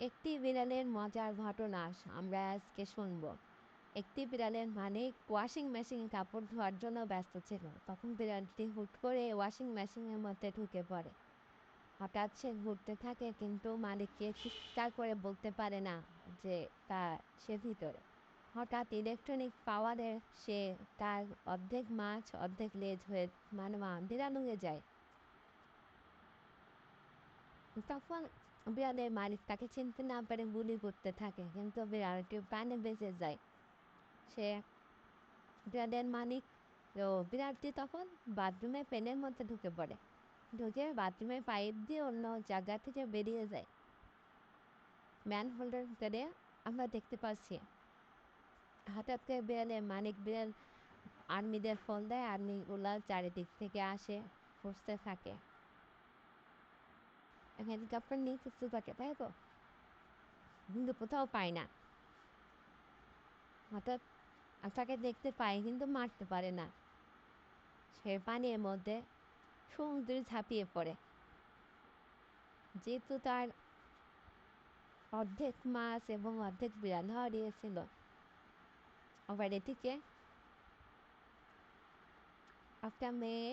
একটি বিড়ালের মজার ঘটনা আমরা আজকে শুনব। একটি বিড়ালের মালিক ওয়াশিং মেশিনে কাপড় ধোয়ার জন্য ব্যস্ত ছিল। তখন বিড়ালটি হুট করে ওয়াশিং মেশিনের মধ্যে ঢুকে পড়ে। হঠাৎ সে ঘুরতে থাকে, কিন্তু মালিককে চিৎকার করে বলতে পারে না যে তা সে ভিতরে। হঠাৎ ইলেকট্রনিক পাওয়ারে সে তার অর্ধেক মাছ, অর্ধেক লেজ হয়ে মানে বিড়াল হয়ে যায়। তখন বিড়ালের মালিক তাকে চিনতে না পারে গুলি করতে থাকে, কিন্তু বিড়ালটি প্রাণে বেঁচে যায়। সে বিড়ালের মালিক তো বিড়ালটি তখন বাথরুমে পেনের মধ্যে ঢুকে পড়ে। ঢুকে বাথরুমের পাইপ দিয়ে অন্য জায়গা থেকে বেরিয়ে যায়। ম্যান হোল্ডার ভিতরে আমরা দেখতে পাচ্ছি, হঠাৎ করে বিড়ালের মালিক বিড়াল আর্মিদের ফোন দেয় আর্মিগুলা চারিদিক থেকে আসে, খুঁজতে থাকে। হেলিকপ্টার নিয়ে কিছু থাকে তাই তো কিন্তু কোথাও পায় না হঠাৎ তাকে দেখতে পায় কিন্তু মারতে পারে না সে পানির মধ্যে সমুদ্রে ঝাঁপিয়ে পড়ে যেহেতু তার অর্ধেক মাছ এবং অর্ধেক বিড়াল হারিয়েছিল আবার এটিকে একটা মেয়ে